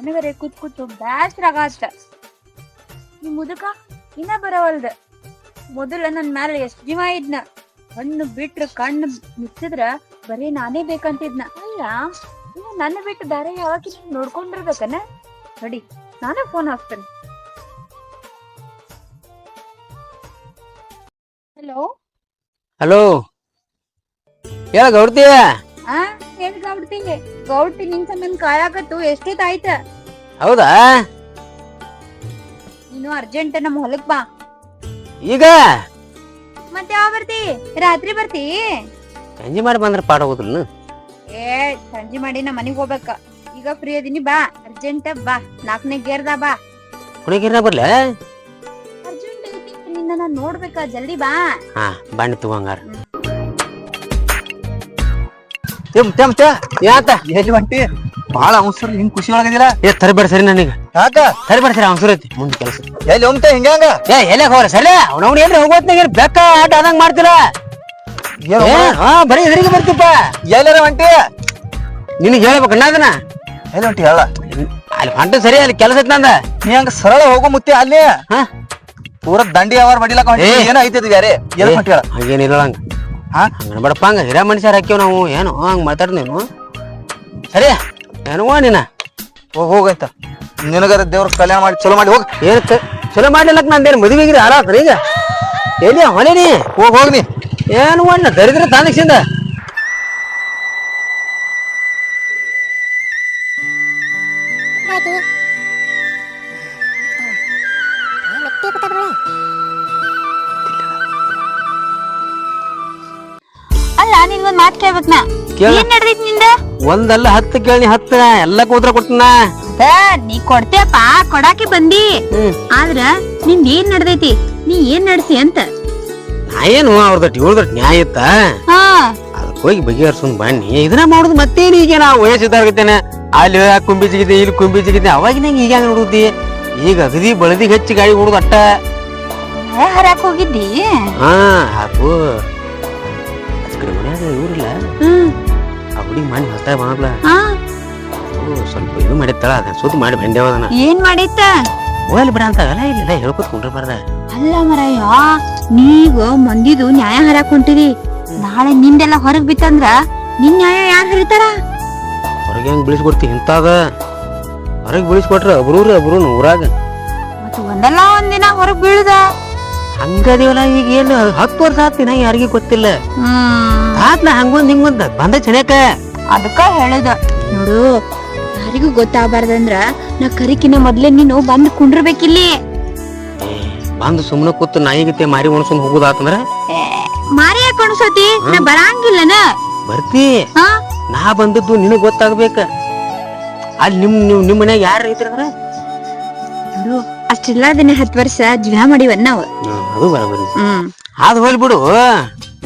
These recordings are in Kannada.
ನನಗರೆ ಕುತ್ ಕೂತು ಬ್ಯಾಸ್ರ ಆಗತ್ತ ಈ ಮುದುಕ ಇನ್ನ ಬರವಲ್ದ. ಮೊದಲ ನನ್ ಮ್ಯಾಲ ಎಷ್ಟ್ ಜೀವ ಇದ್ನ. ಕಣ್ಣು ಬಿಟ್ರ ಕಣ್ಣು ಮುಚ್ಚಿದ್ರ ಬರೀ ನಾನೇ ಬೇಕಂತಿದ್ನ. ಅಲ್ಲ ನನ್ನ ಬಿಟ್ಟು ಬೇರೆ ಯಾವಾಗ ನೋಡ್ಕೊಂಡಿರ್ಬೇಕನ? ನಡಿ ನಾನೇ ಫೋನ್ ಹಾಕ್ತೇನೆ. ಹಲೋ ಹಲೋ ಹೇಳ ಗೌರ್ತಿಯ ಆ? ಏನ್ ಗೌಡ್ತಿ ನಿನ್ ಸಂಬಂಧ ಕಾಯಾಕತ್ತು ಎಷ್ಟೊತ್ತಾಯ್ತ ಹೌದಾ? ನೀನು ಅರ್ಜೆಂಟ್ ನಮ್ಮ ಹೊಲಕ್ ಬಾ. ಈಗ? ಮತ್ತೆ ಯಾವ ಬರ್ತಿ? ರಾತ್ರಿ ಬರ್ತಿ? ಸಂಜೆ ಮಾಡಿ ಬಂದ್ರ ಪಾಡ ಹೋಗುದಿಲ್ಲ ಏ ಸಂಜೆ ಮಾಡಿ ನಾ ಮನಿಗ್ ಹೋಗ್ಬೇಕ. ಈಗ ಫ್ರೀ ಅದೀನಿ ಬಾ. ಅರ್ಜೆಂಟ್ ಬಾ. ನಾಲ್ಕನೇ ಗೇರ್ದ ಬಾ. ಹುಡುಗಿರ್ನ ಬರ್ಲ? ಅರ್ಜೆಂಟ್ ಐತಿ ನಿನ್ನ ನಾನ್ ನೋಡ್ಬೇಕ? ಜಲ್ದಿ ಬಾ. ಹಾ ಬಣ್ಣ ತಗೊಂಗಾರ. ಮತ್ತೆ ಯಾತ? ಎಲ್ಲಿ ಹೊಂಟಿ ಬಾಳ ಅವಸರ ಹಿಂಗ್ ಖುಷಿ ಒಳಗದಿಲ್ಲ ಏ ತರಬೇಡ ಸರಿ ನನಗೆ. ಯಾಕ ತರಬೇಡ ಸರಿ ಅವಸರ ಐತಿ ಮುಂದೆ ಕೆಲಸ. ಎಲ್ಲಿ ಒಮ್ತ ಹಿಂಗಂಗ ಏ ಎಲ್ಲ ಹೋಗ್ರ? ಸರಿ ಅವ್ನವ್ನ ಏನ್ರಿ ಹೋಗೋತ್ನಾಗ ಬೆಕ್ಕ ಆಟ ಆದಂಗ ಮಾಡ್ತಿಲ್ಲ? ಹಾ ಬರೀ ಎದುರಿಗೆ ಬರ್ತಿಪ್ಪ. ಎಲ್ಲಾರ ಹೊಂಟಿ ನಿನಗೆ ಹೇಳ್ಬೇಕು ಅದನ್ನ? ಎಲ್ಲಿ ಹೊಂಟಿ ಹೇಳ. ಅಲ್ಲಿ ಹೊಂಟ ಸರಿ ಅಲ್ಲಿ ಕೆಲಸ ಐತಿ ನಂದ. ನೀ ಹಂಗ ಸರಳ ಹೋಗೋ ಮುತ್ತಿ ಅಲ್ಲಿ? ಹಾ? ಪೂರ ದಂಡಿ ಅವರ್ ಬಡಿಲಕ ಹೊಂಟಿ? ಏ. ಏನ ಐತಿ ಯಾರೇ ಎಲ್ಲಿ ಹೊಂಟಿ ಹೇಳ. ಹಂಗೇನಿಲ್ಲ ಹಂಗ ಹಾ? ಹಂಗ ಬಡಪ್ಪ ಹಂಗ ಹಿರಿಯ ಮನುಷ್ಯರು ಹಾಕ್ಯವ ನಾವು. ಏನು? ಹಂಗ ಮಾತಾಡ್ ನೀನು. ಸರಿ ಏನೋ ನೀನ? ಹೋಗ್ ಹೋಗಂತ ನಿನಗರ ದೇವ್ರ ಕಲ್ಯಾಣ ಮಾಡಿ ಚಲೋ ಮಾಡಿ ಹೋಗ್. ಏನ್ ಚಲೋ ಮಾಡ್ಲಿಲ್ಲಕ್ ನಂದೇನು ಮದುವೆಗಿರಿ ಆರಾತ್ರಿ ಈಗ? ಎಲ್ಲಿ ಹೊಲೆ ನೀ ಹೋಗ್ ಹೋಗ್ನಿ ಏನು ಅಣ್ಣ ದರಿದ್ರ ತಾನಕ್ಸಿಂದ ಅಲ್ಲ ನಿನ್ ಒಂದ್ ಮಾತ್ ಕೇಳ್ಬೇಕ್ ನಾ. ಕೇಳ. ಏನ್ ನಡ್ದೈತಿ ನಿಂದ? ಒಂದಲ್ಲ ಹತ್ತು ಕೇಳಿ ಹತ್ತ ಎಲ್ಲ ಕೂತ್ರ ಕೊಟ್ಟನ ಅದ ನೀ ಕೊಡ್ತೇಪ್ಪ ಕೊಡಾಕೆ ಬಂದಿ. ಹ್ಮ್. ಆದ್ರ ನಿಂದ ಏನ್ ನಡ್ದೈತಿ? ನೀ ಏನ್ ನಡೆಸಿ ಅಂತ? ನಾ ಏನು ಅವ್ರದಟ್ ಇವ್ರದಟ್ ನ್ಯಾಯ ಇತ್ತ? ಹಾ. ಅದಕ್ಕೆ ಹೋಗಿ ಬಗೆಹರ್ಸೊಂದ್ ಬನ್ನಿ. ಇದನ್ನ ಮಾಡುದು ಮತ್ತೇನು ಈಗ ನಾ ವಯಸ್ಸಿದ್ದಾಗತ್ತೇನೆ ಅಲ್ಲಿ ಕುಂಬಿ ಜಿಗಿದೆ ಇಲ್ಲಿ ಕುಂಬಿ ಜಿಗಿದೆ ಅವಾಗಿನ ಈಗ ನೋಡುದ್ದಿ ಈಗ ಅಗದಿ ಬಳದಿ ಹೆಚ್ಚಿ ಗಾಡಿ ಹೊಡುದು ಅಟ್ಟ. ಹರಾಕ್ ಹೋಗಿದ್ದಿ? ಹಾ ಹಾಕು. ಕಡೆ ಮನ್ಯಾಗ ಇವ್ರಿಲ್ಲ? ಆ ಹುಡುಗಿ ಮಾಡಿ ಹೊಸ್ತಾಗ ಹಾ. ಸ್ವಲ್ಪ ಇದು ಮಾಡಿತ್ತಳ ಅದ ಸುದ್ದಿ ಮಾಡಿ ಬಂದೇವ ಅದನ್ನ. ಏನ್ ಮಾಡಿತ್ತ ಹೋಗಲಿ ಬಿಡ ಅಂತ ಅಲ್ಲ ಇಲ್ಲ ಹೇಳ್ಕೊತ ಕುಂಡ್ರಬಾರ್ದ ಅಲ್ಲ ಮರಯ್ಯ ನೀಗ ಮಂದಿದು ನ್ಯಾಯ ಹರಕ್ ಹೊಂಟಿದಿ ನಾಳೆ ನಿಂದೆಲ್ಲ ಹೊರಗ್ ಬಿತ್ತಂದ್ರ ನಿನ್ ನ್ಯಾಯ ಯಾರು ಹರಿತಾರ ಹೊರಗೆ ಹೆಂಗ್ ಬಿಳಿಸ್ಕೊಡ್ತಿ ಇಂತಾದ? ಹೊರಗೆ ಬಿಳಿಸ್ಕೊಟ್ರ ಅಬ್ರೂರ ಅಬ್ರೂನು ಊರಾಗ. ಮತ್ತೆ ಒಂದಲ್ಲ ಒಂದಿನ ಹೊರಗ್ ಬೀಳುದ? ಹಂಗದಿವಲ್ಲ ಈಗ ಏನು ಹತ್ತು ವರ್ಷ ಆತ್ ನಾ ಯಾರಿಗೂ ಗೊತ್ತಿಲ್ಲ? ಆತ್ನ ಆತ್ಲ ಹಂಗೊಂದ್ ಹಿಂಗೊಂದ್ ಬಂದ ಚೆನ್ನಕ ಅದಕ್ಕ ಹೇಳದ. ನೋಡು ಯಾರಿಗೂ ಗೊತ್ತಾಗಬಾರ್ದಂದ್ರ ನಾ ಕರಿಕಿನ ಮೊದ್ಲೇ ನೀನು ಬಂದ್ ಕುಂಡ್ರಬೇಕಿಲ್ಲಿ. ಬಂದು ಸುಮ್ಮನೆ ಕೂತು ನಾಯಿಗತ್ತೆ ಮಾರಿ ಒಣಸ್ಕೊಂಡ್ ಹೋಗುದಾತಂದ್ರ? ಮಾರಿ ಯಾಕೆ ಅನ್ಸತಿ ನಾ ಬರಂಗಿಲ್ಲನ? ಬರ್ತಿ. ಹಾ. ನಾ ಬಂದದ್ದು ನಿನಗ್ ಗೊತ್ತಾಗ್ಬೇಕ. ಅಲ್ಲಿ ನಿಮ್ ನಿಮ್ ನಿಮ್ ಮನ್ಯಾಗ ಯಾರು ರೈತರಂದ್ರ ನೋಡು ಅಷ್ಟೆಲ್ಲ ದಿನ ಹತ್ತು ವರ್ಷ ಜೀವನ ಮಾಡಿವನ್ ನಾವು. ಅದು ಬರಬರಿ. ಹ್ಮ್. ಅದ್ ಹೋಲ್ ಬಿಡು.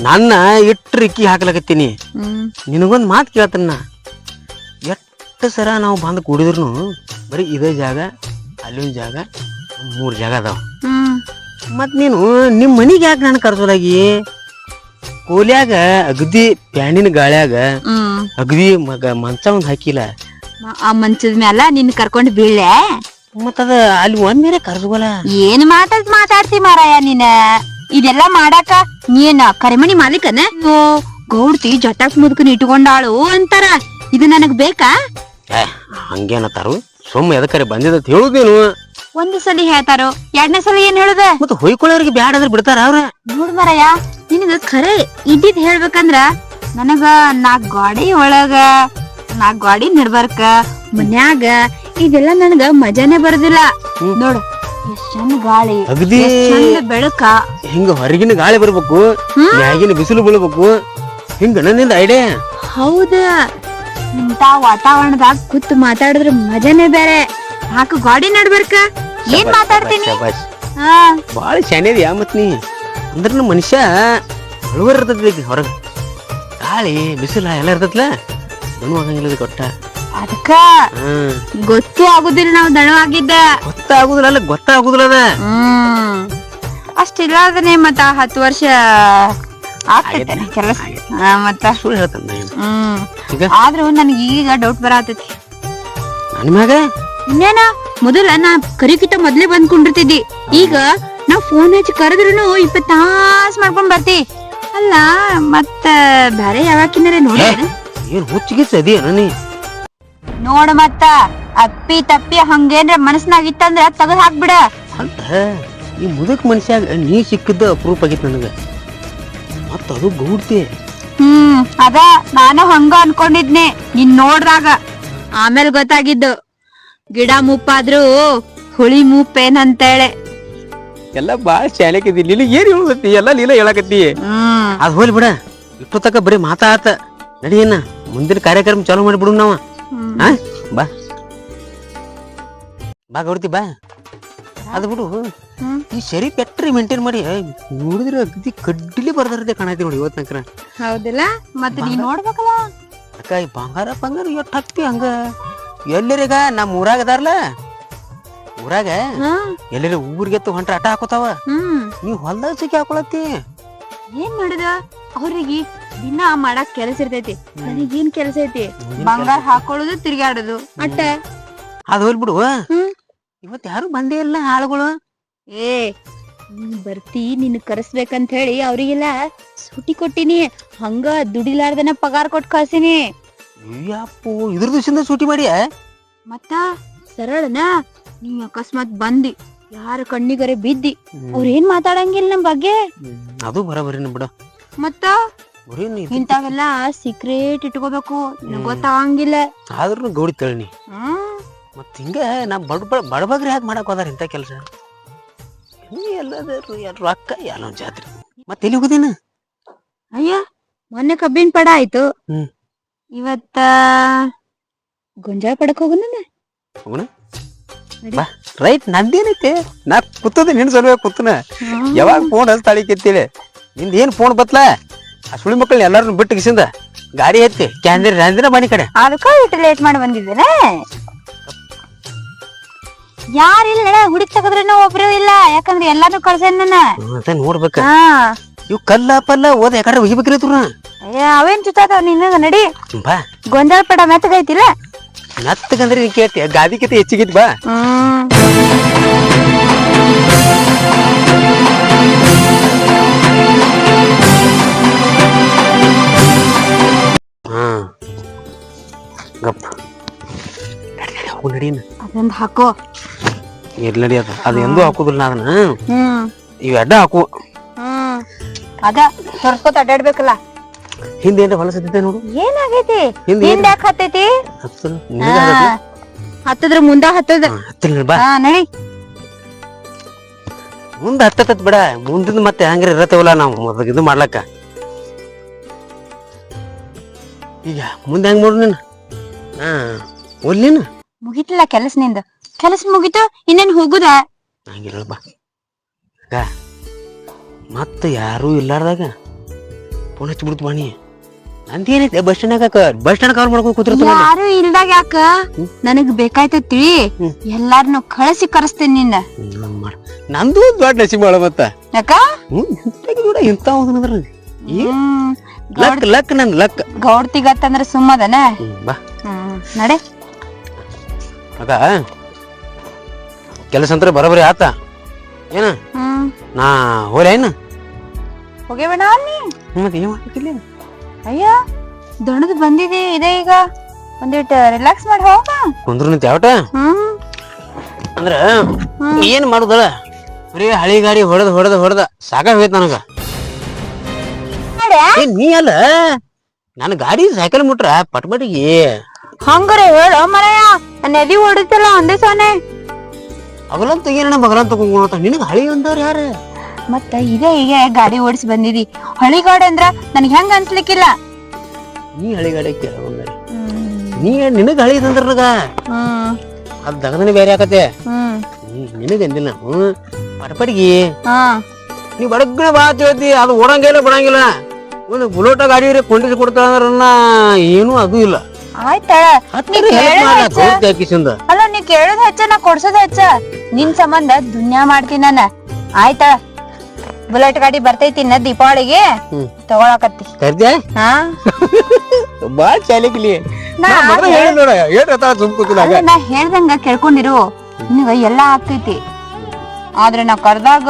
ನನ್ನ ಇಟ್ಟು ಇಕ್ಕಿ ಹಾಕ್ಲಕತ್ತೀನಿ. ಹ್ಮ್. ನಿನಗೊಂದ್ ಮಾತು ಕೇಳ್ತನ್ನ ಎಷ್ಟು ಸರ ನಾವು ಬಂದು ಕುಡಿದ್ರು ಬರೀ ಇದೇ ಜಾಗ ಅಲ್ಲಿನ ಜಾಗ ಮೂರು ಜಾಗ ಅದಾವ. ಹ್ಮ್. ಮತ್ ನೀನು ನಿಮ್ಮ ಮನಿಗೆ ಯಾಕೆ ನಾನು ಕರ್ಸೋದಾಗಿ? ಕೋಲ್ಯಾಗ ಅಗದಿ ಪ್ಯಾನಿನ ಗಾಳ್ಯಾಗ ಹ್ಮ್. ಅಗದಿ ಮಗ ಮಂಚ ಒಂದ್ ಹಾಕಿಲ್ಲ. ಮ- ಆ ಮಂಚದ ಮ್ಯಾಲ ನಿನ್ ಕರ್ಕೊಂಡ್ ಬೀಳೆ ಮತ್ತದ ಅಲ್ಲಿ ಒಮ್ಮೆರೆ ಕರ್ಸಗೋಲ ಏನ್ ಮಾತಾಡ್ ಮಾತಾಡ್ತಿ ಮಾರಾಯ ನೀನ? ಇದೆಲ್ಲ ಮಾಡಾಕ ನೀನ ಕರಿಮಣಿ ಮಾಲೀಕನ? ಓ, ಗೌಡ್ತಿ ಜಟಾಕ್ ಮುದುಕನ್ ಇಟ್ಕೊಂಡಾಳು ಅಂತಾರ. ಇದು ನನಗ್ ಬೇಕಾ? ಏ ಹಂಗೇನತ್ತಾರು ಸುಮ್ಮ ಬಂದಿದ ಬಂದಿದ್ದ ಹೇಳುದೇನು ಒಂದು ಸಲ ಹೇಳ್ತಾರೋ ಎರಡನೇ ಸಲ ಏನ್ ಹೇಳುದ? ಮತ್ತೆ ಹೊಯ್ಕೊಳ್ಳೋರಿಗೆ ಬ್ಯಾಡ ಅಂದ್ರೆ ಬಿಡ್ತಾರ ಅವ್ರ? ನೋಡ್ ಮಾರಾಯ ನಿನಗ ಖರೆ ಇದ್ದಿದ್ ಹೇಳ್ಬೇಕಂದ್ರ ನನಗ ನಾ ಗಾಡಿ ಒಳಗ ನಾ ಗಾಡಿ ನಡ್ಬರ್ಕ ಮನ್ಯಾಗ ಇದೆಲ್ಲ ನನಗ ಮಜಾನೇ ಬರುದಿಲ್ಲ. ನೋಡು ಎಷ್ಟ್ ಚಂದ ಗಾಳಿ ಅಗದಿ ಎಷ್ಟ್ ಚಂದ ಬೆಳಕ. ಹಿಂಗ ಹೊರಗಿನ ಗಾಳಿ ಬರ್ಬೇಕು. ಮ್ಯಾಗಿನ ಬಿಸಿಲು ಬೀಳ್ಬೇಕು. ಹಿಂಗ ನನ್ನಿಂದ ಐಡಿಯಾ? ಹೌದ. ಇಂತ ವಾತಾವರಣದಾಗ ಕೂತ್ ಮಾತಾಡಿದ್ರ ಮಜಾನೇ ಬೇರೆ. ನಾಲ್ಕು ಗಾಡಿ ನಡ್ಬರ್ಕ. ಏನ್ ಮಾತಾಡ್ತೀನಿ? ಹಾ. ಬಾಳ ಶಾನೇದಿ ಯಾ ಮತ್ ನೀ? ಅಂದ್ರ ಮನುಷ್ಯ ಹಳುವರ್ ಇರ್ತೈತಿ ಹೊರಗ. ಗಾಳಿ ಬಿಸಿಲ ಎಲ್ಲ ಇರ್ತೈತ್ಲ? ಏನು ಆಗಂಗಿಲ್ಲ ಕೊಟ್ಟ. ಅದಕ್ಕ ಗೊತ್ತು ಆಗುದಿಲ್ಲ ನಾವು ದಣವಾಗಿದ್ದ. ಗೊತ್ತಾಗುದಿಲ್ಲ ಗೊತ್ತಾಗುದಿಲ್ಲ ಹ್ಮ್. ಅಷ್ಟಿಲ್ಲ ಅದನ್ನೇ ಮತ್ತ ಹತ್ತು ವರ್ಷ ಆಗ್ತೈತೆ ಕೆಲಸ. ಮತ್ತ ಸುಳ್ಳು ಹೇಳ್ತಾನ ಹ್ಮ್. ಆದ್ರೂ ನನಗೆ ಈಗ ಡೌಟ್ ಬರತೈತಿ ನನ್ನ ಮ್ಯಾಗ? ಇನ್ನೇನ ಮೊದಲ ನಾ ಕರಿಕಿತ ಮೊದ್ಲೇ ಬಂದ್ಕೊಂಡಿರ್ತಿದ್ದಿ ಈಗ ನಾ ಫೋನ್ ಹಚ್ಚಿ ಕರೆದ್ರು ಇಪ್ಪತ್ ತಾಸ್ ಮಾಡ್ಕೊಂಡ್ ಬರ್ತಿ. ಅಲ್ಲ ಮತ್ತ ಬ್ಯಾರೆ ಯಾವಾಕಿನಾರೆ ನೋಡಿ ಏನ್ ಹುಚ್ಚಿಗೆ ಸದಿ ನೀ? ನೋಡ ಮತ್ತ ಅಪ್ಪಿ ತಪ್ಪಿ ಹಂಗೇನ್ರ ಮನಸ್ನಾಗಿತ್ತಂದ್ರ ತಗದ್ ಹಾಕ್ಬಿಡ. ಅಂತ ಈ ಮುದಕ್ ಮನುಷ್ಯಾಗ ನೀ ಸಿಕ್ಕಿದ್ದ ಅಪರೂಪ ಆಗಿತ್ತು ನನಗ. ಮತ್ತ ಅದು ಗೌಡ್ತಿ. ಹ್ಮ್ ಅದ ನಾನು ಹಂಗ ಅನ್ಕೊಂಡಿದ್ನೆ ನೀನ್ ನೋಡ್ರಾಗ ಆಮೇಲೆ ಗೊತ್ತಾಗಿದ್ದು ಗಿಡ ಮುಪ್ಪಾದ್ರೂ ಹುಳಿ ಮುಪ್ಪೇನಂತೇಳೆ ಎಲ್ಲ ಬಾಳ ಶಾಲೆಕಿದಿ ನಿನಗೆ ಏನ್ ಹೇಳಕತ್ತಿ ಎಲ್ಲ ಲೀಲ ಹೇಳಕತ್ತಿ. ಹ್ಮ್. ಅದ್ ಹೋಲಿ ಬಿಡ ಇಟ್ಟು ತಕ ಬರೀ ಮಾತಾತ ನಡಿಯನ್ನ ಮುಂದಿನ ಕಾರ್ಯಕ್ರಮ ಚಾಲು ಮಾಡಿಬಿಡು ನಾವ. ಹ್ಮ್. ಬಾ. ಬಾ ಗೌಡ್ತಿ ಬಾ. ಅದು ಬಿಡು. ಹ್ಮ್. ಈ ಶರಿ ಪೆಟ್ರಿ ಮೇಂಟೈನ್ ಮಾಡಿ ನೋಡಿದ್ರೆ ಅಗದಿ ಕಡ್ಡಿಲಿ ಬರ್ದಾರದೆ ಕಾಣತಿ ನೋಡಿ ಇವತ್ತು ನಂಕರ ಹೌದಿಲ್ಲ? ಮತ್ತೆ ನೀ ನೋಡ್ಬೇಕಲ್ಲ? ಅಕ್ಕ ಈ ಬಂಗಾರ ಬಂಗಾರ ಎಷ್ಟು ಹಾಕ್ತಿ ಹಂಗ? ಎಲ್ಲರಿಗ ನಮ್ಮ ಊರಾಗ ಅದಾರಲ್ಲ ಊರಾಗ ಹ್ಮ್ ಎಲ್ಲರಿ ಊರಿಗೆ ಹೊಂಟ್ರ ಆಟ ಹಾಕೋತಾವ? ಹ್ಮ್. ನೀವ್ ಹೊಲ್ದಾಗ ಸಿಕ್ಕಿ ಹಾಕೊಳತ್ತಿ. ಏನ್ ಮಾಡುದ? ಅವ್ರಿಗೆ ದಿನ ಮಾಡಕ್ ಕೆಲಸ ಇರ್ತೈತಿ. ನನಗೇನ್ ಕೆಲಸ ಐತಿ? ಬಂಗಾರ ಹಾಕೊಳ್ಳೋದು ತಿರ್ಗಾಡೋದು. ಅಟ್ಟ ಅದು ಹೋಲ್ ಬಿಡು. ಇವತ್ ಯಾರು ಬಂದೇ ಇಲ್ಲ ಆಳುಗಳು ಏ ನೀನ್ ಬರ್ತಿ ನಿನ್ ಕರೆಸ್ಬೇಕಂತ ಹೇಳಿ ಅವ್ರಿಗೆಲ್ಲ ಸೂಟಿ ಕೊಟ್ಟಿನಿ. ಹಂಗ ದುಡಿಲಾರ್ದನ ಪಗಾರ ಕೊಟ್ ಕಳ್ಸಿನಿ. ಅಯ್ಯಪ್ಪು ಇದ್ರ ದಿವಸದಿಂದ ಸೂಟಿ ಮಾಡಿ ಮತ್ತ ಸರಳನ ನೀ ಅಕಸ್ಮಾತ್ ಬಂದಿ. ಯಾರ ಕಣ್ಣಿಗರೆ ಬಿದ್ದಿ. ಅವ್ರ ಏನ್ ಮಾತಾಡಂಗಿಲ್ಲ ನಮ್ ಬಗ್ಗೆ? ಅದು ಬರಬರಿನ ಬಿಡು. ಮತ್ತ? ಇಂತಾವೆಲ್ಲ ಸೀಕ್ರೆಟ್ ಇಟ್ಕೋಬೇಕು. ಗೊತ್ತಾಗಂಗಿಲ್ಲ. ಆದ್ರೂ ಗೌಡಿ ತಳ್ಳಿ ಮತ್ತೆ ಮತ್ ಹಿಂಗ ನಾ ಬಡ ಬಡ- ಬಡಬಗ್ರಿ ಯಾಕೆ ಮಾಡಕ್ ಹೋದಾರ ಇಂತ ಕೆಲಸ? ಎಲ್ಲದ್ರು ಎಲ್ಲರೂ ಅಕ್ಕ ಎಲ್ಲೊಂದ್ ಜಾತ್ರೆ? ಮತ್ತೆ ಎಲ್ಲಿ ಹೋಗುದೇನ ಅಯ್ಯ ಮೊನ್ನೆ ಕಬ್ಬಿನ ಪಡ ಆಯ್ತು. ಇವತ್ತ ಗೊಂಜಾಳ ಪಡಕ್ ಹೋಗುನ ಹೋಗುಣ ಬಾ. ರೈಟ್ ನಂದೇನೈತೆ? ನಾ ಕುತ್ತದ ನಿನ್ ಸಲುವಾಗಿ ಕೂತನ. ಯಾವಾಗ ಫೋನ್ ಹಚ್ತಾಳಿಕೆತ್ತೇಳಿ ನಿಂದ ಏನ್ ಫೋನ್ ಬತ್ಲ? ಆ ಸುಳಿ ಮಕ್ಕಳನ್ನ ಎಲ್ಲಾರನ್ನು ಬಿಟ್ಟು ಕಿಸಿಂದ ಗಾಡಿ ಹತ್ತಿ ಕ್ಯಾಂದಿರ ನಂದಿನ ಮನೆ ಕಡೆ. ಅದಕ್ಕ ಇಟ್ಟು ಲೇಟ್ ಮಾಡಿ ಬಂದಿದ್ದೇನೆ. ಯಾರಿಲ್ಲ ಹುಡುಕ್ ತೆಗದ್ರೂ ಒಬ್ರು ಇಲ್ಲ. ಯಾಕಂದ್ರೆ ಎಲ್ಲಾನು ಕಳ್ಸೇನ್ ನಾನು. ಅಂತ ನೋಡ್ಬೇಕ. ಹಾ. ಇವ್ ಕಲ್ಲ ಪಲ್ಲ ಓದ ಯಾಕಡೆ ಒಗಿಬೇಕ್ರಿ ಇವ್ರನ್ನ ಅಯ್ಯ, ಅವೇನ್ ಚುತ್ತ ನಿನ್ನ ನಡಿ. ಬಾ. ಗೊಂಜಾಳ ಪಡ ಮೆತ್ತಗೈತಿಲ್ಲ? ನತ್ತಗಂದ್ರೆ ನೀ ಕೇಳ್ತಿ ಗಾದಿ ಕಿತ ಹೆಚ್ಚಿಗಿತ್ ಬಾ. ಹ್ಮ್. ನಡಿ, ನಡೀನ ಅದೊಂದ್ ಹಾಕೋ? ಇರ್ಲಿ ನಡಿ ಅದ. ಅದು ಎಂದೂ ಹಾಕುದಿಲ್ಲ ಅದನ್ನ. ಹ್ಮ್. ಇವ್ ಅಡ್ಡ ಹಾಕು. ಹ್ಮ್. ಅದ ಹೊರ್ಸ್ಕೊತ ಅಡ್ಡಾಡ್ಬೇಕಲ್ಲ ಹಿಂದೆ ಏನ್ರ ಹೊಲಸತ್ತಿದ್ದೆ ನೋಡು. ಏನಾಗೈತಿ? ಹಿಂದೆ ಹಿಂದ ಯಾಕೆ ಹತ್ತೈತಿ? ಹತ್ತಲ್ಲ ನಿನಗ ಆಗತ್ತೆ? ಹತ್ತದ್ರ ಮುಂದ ಹತ್ತದ. ಹಾ, ಹತ್ತಿಲ್ಲ ಬಾ. ಹಾ ನಡಿ. ಮುಂದ ಹತ್ತತ್ತ ಬಿಡ. ಮುಂದಿಂದ ಮತ್ತೆ ಹಂಗ್ರ ಇರತ್ತವಲ್ಲ ನಾವು. ಅದಕ್ಕೆ ಇದು ಮಾಡ್ಲಕ್ಕ. ಈಗ ಮುಂದೆ ಹೆಂಗ್ ನೋಡು ನೀನು? ಹಾ ಒಲ್ ನೀನು ಮುಗಿತಿಲ್ಲ ಕೆಲಸನಿಂದ ಕೆಲಸ ಮುಗಿತು ಇನ್ನೇನ್ ಹೋಗುದ? ಹಂಗಿಲ್ಲ ಬಾ. ಅಕ್ಕ ಮತ್ತೆ ಯಾರೂ ಇಲ್ಲಾರ್ದಾಗ ಫೋನ್ ಹಚ್ಚಿಬಿಡ್ತು ಬಾಣಿ ನಂದೇನೈತೆ bus stand bus stand cover ಮಾಡ್ಕೊಂಡು ಕೂತಿರ್ತ ಯಾರು ಇಲ್ದಾಗ ಯಾಕ? ನನಗ್ ಬೇಕಾಯ್ತ ತಿಳಿ ಹ್ಮ್. ಎಲ್ಲಾರ್ನು ಕಳಿಸಿ ಕರೆಸ್ತೇನೆ ನಿನ್ನ. ನಂದು ದೊಡ್ಡ ನಸಿ ಮಾಡ ಮತ್ತ. ಯಾಕ? ನೋಡ ಇಂತ ಹೋಗನದ್ರ ಲಕ್ ಲಕ್ ನನ್ ಲಕ್. ಗೌಡ್ತಿಗತ್ತಂದ್ರ ಸುಮ್ಮದನ? ಬಾ. ಹ್ಮ್ ನಡೆ. ಅದ ಕೆಲಸ ಅಂತ ಬರೋಬರಿ ಆತ. ಏನ? ಹ್ಮ್. ನಾ ಹೋಲ ಏನು ಅನ್ನಿ. ಮತ್ತೆ ಏನ್ ಮಾಡ್ಬೇಕಿಲ್ಲ ಅಯ್ಯ ದೊಣದ್ ಬಂದಿದೆ ಇದೆ ಈಗ. ಒಂದಿಟ್ಟು ರಿಲ್ಯಾಕ್ಸ್ ಮಾಡಿ ಹೋಗ. ಕುಂದ್ರು ನಿಂತ ಯಾವಟ? ಹ್ಮ್. ಅಂದ್ರ ಏನ್ ಮಾಡುದಲ್ಲ ಬರೀ ಹಳಿ ಗಾಡಿ ಹೊಡೆದ ಹೊಡೆದ ಹೊಡೆದ ಹೋಯ್ತು ನನಗ. ಏ ನೀ ಅಲ್ಲ? ನನ್ನ ಗಾಡಿ ಸೈಕಲ್ ಮುಟ್ರ ಪಟ್ಪಟಿಗೆ ಹಂಗಾರ ಹೇಳ ಮರಯ ನನ್ನ ಎದಿ ಹೊಡಿತಲ್ಲ ಒಂದೇ ಸೋನೆ ಅಗಲಂತ ಏನಣ್ಣ ಬಗಲಂತ ಕುಂತ ನಿನಗ ಹಳಿ ಅಂದವ್ರ ಯಾರ ಮತ್ತ ಇದೇ ಈಗ ಗಾಡಿ ಓಡಿಸಿ ಬಂದಿದಿ ಹಳಿ ಗಾಡಿ ಅಂದ್ರ ನನಗ್ ಹೆಂಗ ಅನ್ಸ್ಲಿಕ್ಕಿಲ್ಲ ನೀ ಹಳಿ ಗಾಡಿ ಕೇಳ ನೀ ನಿನಗ ಹಳಿ ಅಂದ್ರ ನನಗ ಹ್ಮ್ ಅದ್ ದಗದನೆ ಬೇರೆ ಆಕತೆ ಹ್ಮ್ ನಿನಗ ಅಂದಿಲ್ಲ ಹ್ಮ್ ಪಟ್ಪಟಿಗೆ ಹಾ ನೀ ಬಡಗ್ನ ಬಾ ಅಂತ ಹೇಳ್ತಿ ಅದು ಓಡಂಗಿಲ್ಲ ಬಿಡಂಗಿಲ್ಲ ಒಂದು ಬುಲೋಟ ಗಾಡಿ ಕೊಂಡಿಸಿ ಕೊಡ್ತಾಳ ಅಂದ್ರ ಏನೂ ಅದು ಇಲ್ಲ ಆಯ್ತಾಳ ನೀ ಕೇಳೋದ್ ಹೆಚ್ಚ? ಅಲ್ಲ ನೀ ಕೇಳೋದ್ ಹೆಚ್ಚ ನಾ ಕೊಡ್ಸೋದ್ ಹೆಚ್ಚ. ನಿನ್ ಸಂಬಂಧ ದುನ್ಯಾ ಮಾಡ್ತೀನಿ ನಾನು. ಆಯ್ತಾಳ ಬುಲೆಟ್ ಗಾಡಿ ಬರ್ತೈತಿ ಇನ್ನ ದೀಪಾವಳಿಗೆ. ತಗೊಳಕತ್ತಿ. ಕರ್ದ್ಯಾ ಹಾ. ಬಾಳ್ ಚಾಲಿಕ್ಲಿ ನಾ ನೋಡ ಸುಮ್ ಅಲ್ಲ, ನಾ ಹೇಳ್ದಂಗ ಕೇಳ್ಕೊಂಡಿರು. ನಿನಗ ಎಲ್ಲಾ ಆಗ್ತೈತಿ. ಆದ್ರೆ ನಾ ಕರ್ದಾಗ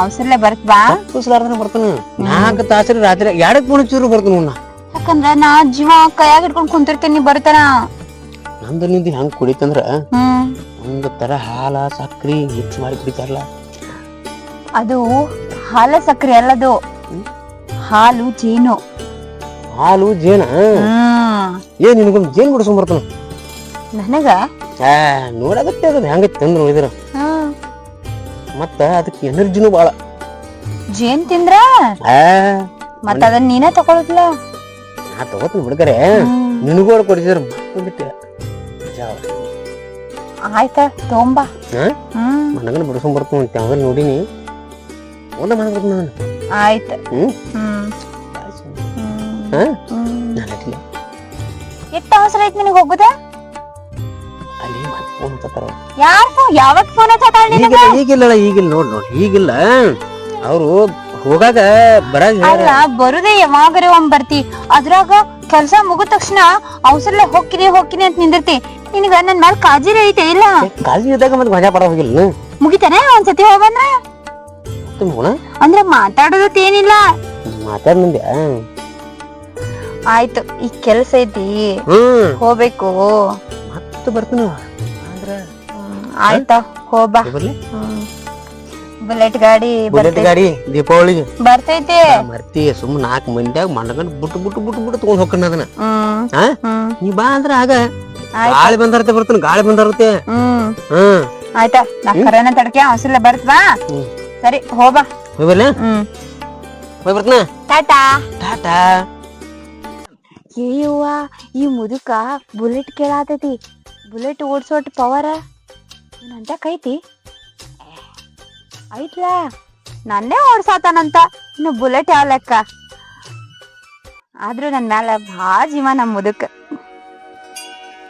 ಅವಸರಲೆ ಬರ್ತ್ ಬಾ ಕುಸಲಾರ್ದನ ಬರ್ತಾನ. ನಾಲ್ಕು ತಾಸ್ರಿ ರಾತ್ರಿ ಎರಡಕ್ ಪುಣ ಚೂರು ಬರ್ತಾನ ಅವ್ನ. ಯಾಕಂದ್ರ ನಾ ಜೀವ ಕೈಯಾಗ ಹಿಡ್ಕೊಂಡ್ ಕುಂತಿರ್ತೇನಿ ಬರ್ತಾನ? ನಂದು ನಿಂದು ಹೆಂಗ್ ಕುಡಿತಂದ್ರ? ಹ್ಮ್. ಒಂದ್ ತರ ಹಾಲ ಸಕ್ರಿ ಮಿಕ್ಸ್ ಮಾಡಿ ಕುಡಿತಾರಲ್ಲ? ಅದು ಹಾಲ ಸಕ್ರೆ ಅಲ್ಲದು. ಹಾಲು ಜೇನು. ಹಾಲು ಜೇನ? ಹ್ಮ್. ಏನ್ ನಿನಗೊಂದ್ ಜೇನ್ ಬಿಡಿಸ್ಕೊಂಡ್ ಬರ್ತಾನ? ನನಗ? ಆ ನೋಡದಕ್ಕೆ ಅದು ಹೆಂಗ ತಂದ್ರು ಇದ್ರ. ಹ್ಮ್. ಮತ್ತ ಅದಕ್ಕೆ ಎನರ್ಜಿನೂ ಬಾಳ. ಜೇನ್ ತಿಂದ್ರ? ಆ. ಮತ್ತ ಅದನ್ನ ನೀನೇ ತಗೊಳದ್ಲ ನಾ ತಗೋತೀನಿ ಬಿಡ್ಕರೆ ನಿನಗೂ ಅವ್ರು ಕೊಡಿಸಿದ್ರ ಬಂದ್ಬಿಟ್ಟೆ ಆಯ್ತ ತಗೊಂಬಾ. ನನಗನ ಬಿಡಿಸ್ಕೊಂಡ್ ಬರ್ತೀನಿ ಅಂತ ಯಾವಾಗ ನೋಡಿನಿ. ಒಂದ ಮಾಡ್ಬೇಕು ನಾನು. ಆಯ್ತ. ಎಷ್ಟ ಅವಸರ ಐತಿ ನಿನಗೆ ಹೋಗುದ? ಅಲ್ಲಿ ಮತ್ತೆ ಫೋನ್ ಯಾರ್ ಫೋನ್ ಹಚ್ಚಾತಾಳ ಈಗಿಲ್ಲ ಈಗಿಲ್ಲ ಈಗಿಲ್ಲ ನೋಡ್ ನೋಡ್ ಈಗಿಲ್ಲ. ಅವರು ಹೋಗಾಗ ಬರಾಗ ಅಲ್ಲ ಬರುದೇ ಯಾವಾಗರೆ ಒಮ್ಮೆ ಬರ್ತಿ ಅದ್ರಾಗ ಕೆಲ್ಸ ಮುಗಿದ ತಕ್ಷಣ ಅವಸರ್ಲೆ ಹೋಗ್ಕಿರಿ ಹೊಕ್ಕಿನಿ ಅಂತ ನಿಂದಿರ್ತಿ. ನಿನಗ ನನ್ ಮ್ಯಾಲ ಕಾಜಿ ಐತೆ ಇಲ್ಲ? ಕಾಜಿ ಇದ್ದಾಗ ಮತ್ತೆ ಮಜಾ ಪಡ ಹೋಗಿಲ್ಲ ಮುಗಿತಾನೆ ಒಂದ್ಸತಿ ಹೋಗ್ಬಂದ್ರ ಹೋಣ ಅಂದ್ರೆ ಮಾತಾಡೋದೇನಿಲ್ಲ ಏನಿಲ್ಲ. ಮಾತಾಡ್ ನಂದೆ ಆಯ್ತು ಈ ಕೆಲ್ಸ ಐತಿ. ಹೋಗ್ಬೇಕು. ಮತ್ತೆ ಬರ್ತೀನಿ ಆಯ್ತಾ ಹೋಗ್ಬಾ ಬುಲೆಟ್ ಗಾಡಿ ಬುಲೆಟ್ ಗಾಡಿ ದೀಪಾವಳಿಗೆ ಬರ್ತೈತಿ. ಮರ್ತಿ ಸುಮ್ ನಾಲ್ಕು ಮಂದ್ಯಾಗ ಮಂಡಗಂಡ್ ಬಿಟ್ಟು ಬಿಟ್ಟು ಬಿಟ್ಟು ಬಿಟ್ಟು ತಗೊಂಡ್ ಹೋಗ್ಕಣ್ಣ ಅದನ್ನ. ನೀ ಬಾ ಅಂದ್ರ ಆಗ. ಗಾಳಿ ಬಂದಾರತೆ ಬರ್ತಾನ ಗಾಳಿ ಬಂದಾರತೆ ಹ್ಮ್. ಹ್ಮ್ ಆಯ್ತಾ ನಾ ಕರೋನ ತಡಕೆ ಅವಸರಲೆ ಬರ್ತವಾ ಸರಿ ಹೋಬಾ ಹೋಗಿ ಹ್ಮ್. ಹೋಯ್ ಬರ್ತಾನ? ಟಾಟಾ. ಟಾಟಾ. ಏಯವ್ವ ಈ ಮುದುಕ ಬುಲೆಟ್ ಕೇಳಾತೈತಿ. ಬುಲೆಟ್ ಓಡ್ಸೋಟ್ ಪವರ. ಅಂತ ಕೈತಿ ಐತ್ಲ? ನನ್ನೇ ಓಡ್ಸಾತಾನಂತ. ಇನ್ನು ಬುಲೆಟ್ ಯಾವ ಲೆಕ್ಕ ಆದ್ರೂ ನನ್ ಮ್ಯಾಲ ಭಾಳ ಜೀವ ನಮ್ ಮುದುಕ.